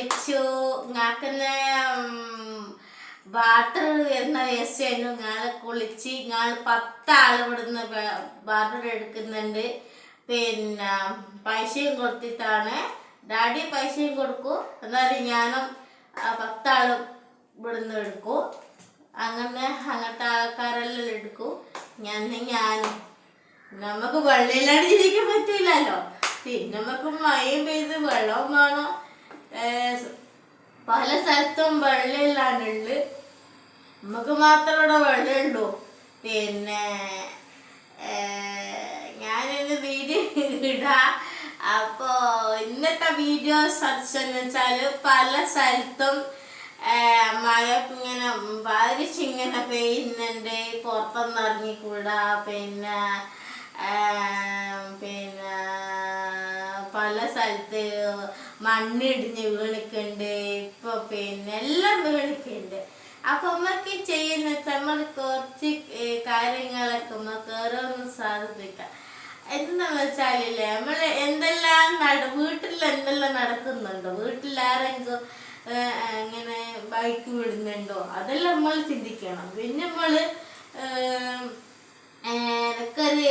അച്ചു ഞാക്കുന്ന വാട്ടർ വരുന്ന വേസ്റ്റ് ആയിരുന്നു ഞാൻ കുളിച്ച് ഞാൻ പത്താൾ ഇവിടുന്ന് വാട്ടർ എടുക്കുന്നുണ്ട്. പിന്നെ പൈസയും കൊടുത്തിട്ടാണ്. ഡാഡി പൈസയും കൊടുക്കും. എന്നാലും ഞാനും പത്താളും ഇവിടുന്ന് എടുക്കും. അങ്ങനെ അങ്ങനത്തെ ആൾക്കാരെല്ലാം എടുക്കും. ഞാൻ ഞാനും നമുക്ക് വെള്ളയിലാണ് ജീവിക്കാൻ പറ്റൂലല്ലോ. പിന്നെ നമുക്ക് മഴയും പെയ്ത് വെള്ളവും വേണം. പല സ്ഥലത്തും വെള്ളമില്ലാണ്ടുണ്ട് നമുക്ക് മാത്രം ഇവിടെ വെള്ളമുള്ളൂ. പിന്നെ ഏർ ഞാനിന്ന് വീഡിയോ ഇടാം. അപ്പോ ഇന്നത്തെ വീഡിയോ സത്യം വെച്ചാൽ പല സ്ഥലത്തും മഴ ഇങ്ങനെ ബാധിച്ചിങ്ങനെ പെയ്യുന്നുണ്ട്. പുറത്തൊന്നും ഇറങ്ങിക്കൂടാ. പിന്നെ പിന്നെ സ്ഥലത്ത് മണ്ണിടിഞ്ഞ് വീണിക്കുണ്ട് ഇപ്പൊ പിന്നെ എല്ലാം വീണിക്കുണ്ട്. അപ്പൊ നമ്മക്ക് ചെയ്യുന്ന നമ്മൾ കുറച്ച് കാര്യങ്ങളൊക്കെ നമുക്ക് ഓരോന്നും സാധിപ്പിക്കാം. എന്താന്ന് വെച്ചാലില്ലേ നമ്മൾ എന്തെല്ലാം നട വീട്ടിൽ എന്തെല്ലാം നടക്കുന്നുണ്ടോ? വീട്ടിൽ ആരെങ്കിലും ഇങ്ങനെ ബൈക്ക് വിടുന്നുണ്ടോ? അതെല്ലാം നമ്മൾ ചിന്തിക്കണം. പിന്നെ നമ്മൾ ഏർ, എനിക്കൊരു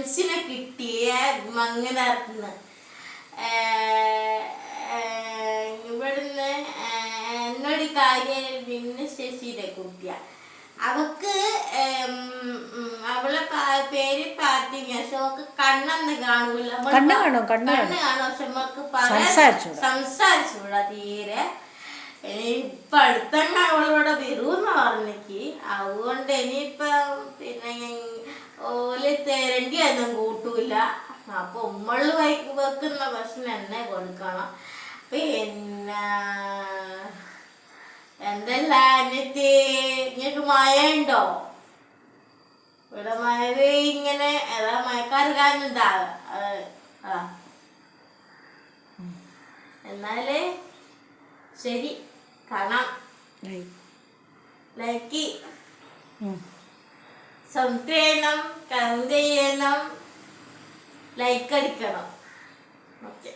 ഫ്രണ്ട്സിനെ കിട്ടിയ മങ്ങനാർന്ന് ഇവിടുന്ന് എന്നോട് കാര്യം പിന്നെ ശശിയുടെ കുട്ടിയ. അവക്ക് അവളെ പേര് പാർട്ടിങ്ങ പക്ഷെ അവക്ക് കണ്ണെന്ന് കാണൂല. കണ്ണ് കാണോ കാണും, കണ്ണ് കാണും. പക്ഷെ നമുക്ക് സംസാരിച്ചൂടാ. തീരെ. ഇപ്പൊ അടുത്തന്നെ അവളിവിടെ വരൂന്ന് പറഞ്ഞേക്ക്. അതുകൊണ്ട് ഇനിയിപ്പൊ ഒന്നും കൂട്ടൂല. അപ്പൊ ഉമ്മൾ വെക്കുന്ന ഭക്ഷണം എന്നെ കൊടുക്കണം. പിന്നെ എന്തല്ല അനിയത്തി? ഇങ്ങക്ക് മഴ ഉണ്ടോ ഇവിടെ മഴ ഇങ്ങനെ ഏതാ ആ എന്നാൽ ശരി. കാണാം. ലൈക്ക്. സബ്സ്ക്രൈബ് ചെയ്യണം ലൈക്ക് അടിക്കണം. ഓക്കെ